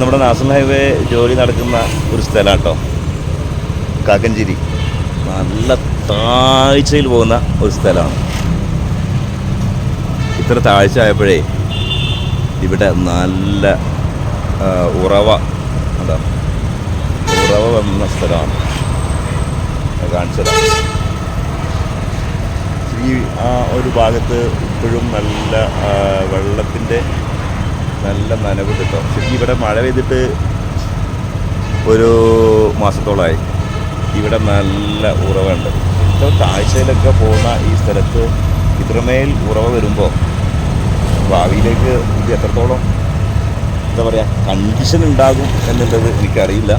നമ്മുടെ national highway ജോലി നടക്കുന്ന ഒരു സ്ഥലമാണ് കേട്ടോ കാക്കഞ്ചേരി. നല്ല താഴ്ചയിൽ പോകുന്ന ഒരു സ്ഥലമാണ്. ഇത്ര താഴ്ച ആയപ്പോഴേ ഇവിടെ നല്ല ഉറവ എന്താ ഉറവ വന്ന സ്ഥലമാണ്. കാണിച്ചതാണ് ഈ ആ ഒരു ഭാഗത്ത് ഇപ്പോഴും നല്ല വെള്ളത്തിന്റെ നല്ല നനവ് കിട്ടും. ശരിക്കും ഇവിടെ മഴ പെയ്തിട്ട് ഒരു മാസത്തോളമായി ഇവിടെ നല്ല ഉറവുണ്ട്. ഇത്ര താഴ്ചയിലൊക്കെ പോകുന്ന ഈ സ്ഥലത്ത് ഇത്രമേൽ ഉറവ വരുമ്പോൾ ഭാവിയിലേക്ക് ഇത് എത്രത്തോളം എന്താ പറയുക കണ്ടീഷൻ ഉണ്ടാകും എന്നുള്ളത് എനിക്കറിയില്ല.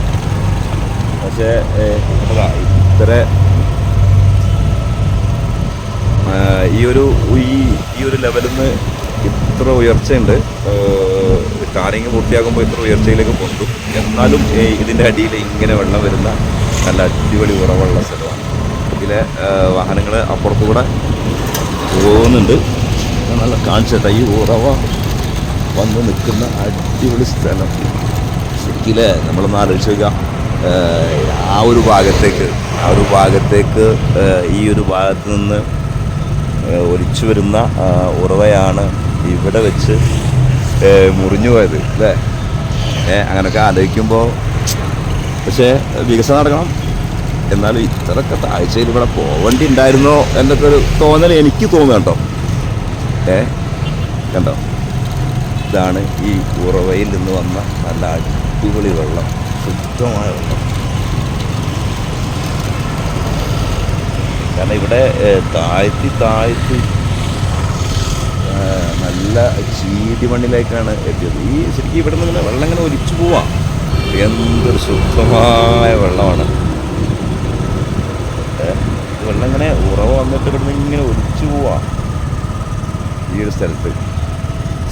പക്ഷേ ഇത്ര ഈ ഒരു ഈ ഒരു ലെവലിൽ നിന്ന് ഇത്ര ഉയർച്ചയുണ്ട്. ടാറിങ് പൂർത്തിയാകുമ്പോൾ ഇത്ര ഉയർച്ചയിലേക്ക് പൊന്തും. എന്നാലും ഇതിന്റെ അടിയിൽ ഇങ്ങനെ വെള്ളം വരുന്ന നല്ല അടിപൊളി ഉറവുള്ള സ്ഥലമാണ്. ഇതിലെ വാഹനങ്ങൾ അപ്പുറത്തുകൂടെ പോകുന്നുണ്ട്. നല്ല കാഴ്ച ഈ ഉറവ വന്ന് നിൽക്കുന്ന അടിപൊളി സ്ഥലം. ശരിക്കില്ലേ? നമ്മളൊന്ന് ആലോചിച്ച് നോക്കാം. ആ ഒരു ഭാഗത്തേക്ക് ആ ഒരു ഭാഗത്തേക്ക് ഈ ഒരു ഭാഗത്ത് നിന്ന് ഒലിച്ചു വരുന്ന ഉറവയാണ് ഇവിടെ വെച്ച് മുറിഞ്ഞു പോയത് അല്ലേ? അങ്ങനെയൊക്കെ ആലോചിക്കുമ്പോൾ പക്ഷേ വികസനം നടക്കണം. എന്നാലും ഇത്രയൊക്കെ താഴ്ചയിൽ ഇവിടെ പോവേണ്ടി ഉണ്ടായിരുന്നോ എന്നൊക്കെ ഒരു തോന്നൽ എനിക്ക് തോന്നുന്നു കേട്ടോ ഏ കണ്ടോ? ഇതാണ് ഈ ഉറവയിൽ നിന്ന് വന്ന നല്ല അടിപൊളി വെള്ളം ശുദ്ധമായ വെള്ളം. കാരണം ഇവിടെ താഴ്ത്തി താഴ്ത്തി നല്ല ചീടി മണ്ണിലേക്കാണ് എത്തിയത്. ഈ ശരിക്കും ഇവിടെ നിന്ന് വെള്ളം ഇങ്ങനെ ഒലിച്ചു പോവാം. എന്തൊരു ശുദ്ധമായ വെള്ളമാണ്. വെള്ളം ഇങ്ങനെ ഉറവ വന്നിട്ട് ഇവിടെ നിന്ന് ഇങ്ങനെ ഒലിച്ചു പോവാ. ഈ ഒരു സ്ഥലത്ത്.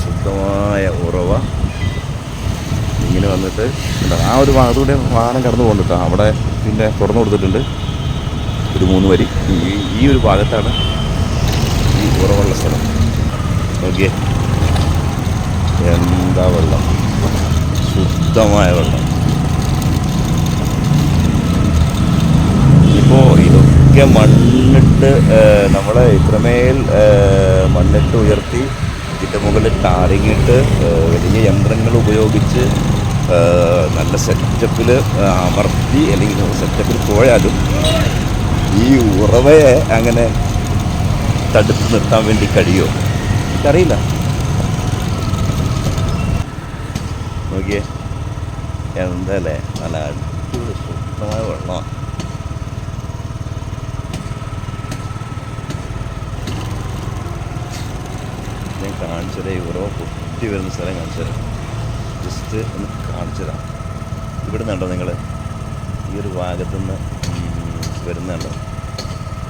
ശുദ്ധമായ ഉറവ ഇങ്ങനെ വന്നിട്ട് ആ ഒരു ഭാഗത്തൂടെ വാഹനം കടന്നു പോകുന്നുണ്ട് അവിടെ പിന്നെ തുറന്നു കൊടുത്തിട്ടുണ്ട്. ഒരു മൂന്ന് വരി. ഈ ഒരു ഭാഗത്താണ് ഈ ഉറവുള്ള സ്ഥലം. നോക്കിയേ എന്താ വെള്ളം? ശുദ്ധമായ വെള്ളം. ഇപ്പോൾ ഇതൊക്കെ മണ്ണിട്ട് നമ്മളെ ഇത്രമേൽ മണ്ണിട്ട് ഉയർത്തി ഇതിന്റെ മുകളിൽ ടാറിങ്ങിട്ട് വലിയ യന്ത്രങ്ങൾ ഉപയോഗിച്ച് നല്ല സെറ്റപ്പിൽ അമർത്തി അല്ലെങ്കിൽ സെറ്റപ്പിൽ പോയാലും ഈ ഉറവയെ അങ്ങനെ തടുത്ത് നിർത്താൻ വേണ്ടി കഴിയുമോ എനിക്കറിയില്ല നോക്കിയേ. എന്തല്ലേ? നല്ല അടിപൊളി ശുദ്ധമായ വെള്ളമാണ് ഞാൻ കാണിച്ചത് ഉറവ പൊട്ടി വരുന്ന സ്ഥലം കാണിച്ചുതരാം ജസ്റ്റ് ഒന്ന് കാണിച്ചുതരാം ഇവിടെ നിന്നുണ്ടോ നിങ്ങൾ ഈ ഒരു ഭാഗത്തുനിന്ന് വരുന്നുണ്ടോ?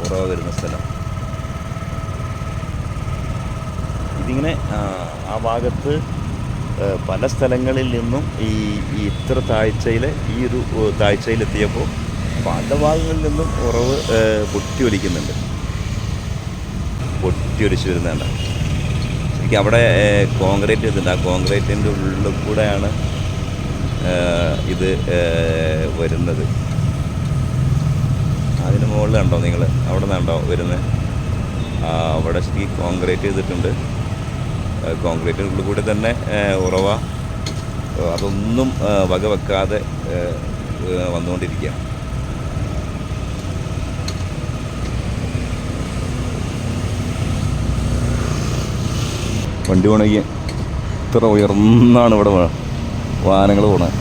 ഉറവ വരുന്ന സ്ഥലം. ഇതിങ്ങനെ ആ, ഭാഗത്ത് പല സ്ഥലങ്ങളിൽ നിന്നും ഈ ഇത്ര താഴ്ചയിൽ ഈ ഒരു താഴ്ചയിലെത്തിയപ്പോൾ പല ഭാഗങ്ങളിൽ നിന്നും ഉറവ് പൊട്ടി ഒലിക്കുന്നുണ്ട് പൊട്ടി ഒലിച്ച് വരുന്നുണ്ട് ശരിക്കും അവിടെ കോൺക്രീറ്റ് ഇതുണ്ട്. ആ കോൺക്രീറ്റിന്റെ ഉള്ളിൽ കൂടെയാണ് ഇത് വരുന്നത്. അതിന് മുകളിൽ കണ്ടോ നിങ്ങൾ? അവിടെ നിന്നുണ്ടോ വരുന്നത്. അവിടെ ശരിക്കും കോൺക്രീറ്റ് ചെയ്തിട്ടുണ്ട്. കോൺക്രീറ്റിന്റെ ഉള്ളിൽ കൂടെ തന്നെ ഉറവ അതൊന്നും വകവെക്കാതെ വന്നുകൊണ്ടിരിക്കുകയാണ്. വണ്ടി പോണെങ്കിൽ ഇത്ര ഉയർന്നാണ് ഇവിടെ വാഹനങ്ങൾ പോണത്.